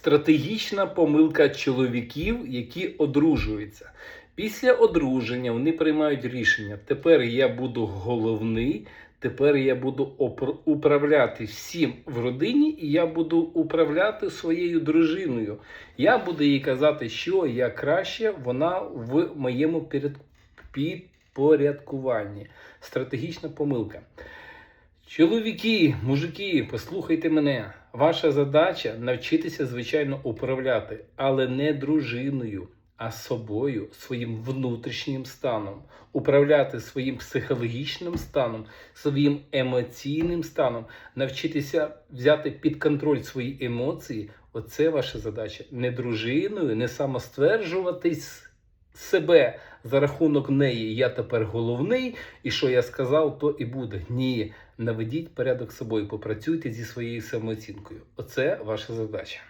Стратегічна помилка чоловіків, які одружуються. Після одруження вони приймають рішення: тепер я буду головний, тепер я буду управляти всім в родині, і я буду управляти своєю дружиною. Я буду їй казати, що я краще, вона в моєму підпорядкуванні. Стратегічна помилка. Чоловіки, мужики, послухайте мене. Ваша задача навчитися, звичайно, управляти, але не дружиною, а собою, своїм внутрішнім станом, управляти своїм психологічним станом, своїм емоційним станом, навчитися взяти під контроль свої емоції. Оце ваша задача. Не дружиною, не самостверджуватись себе за рахунок неї. Я тепер головний, і що я сказав, то і буде. Ні, наведіть порядок з собою, попрацюйте зі своєю самооцінкою. Оце ваша задача.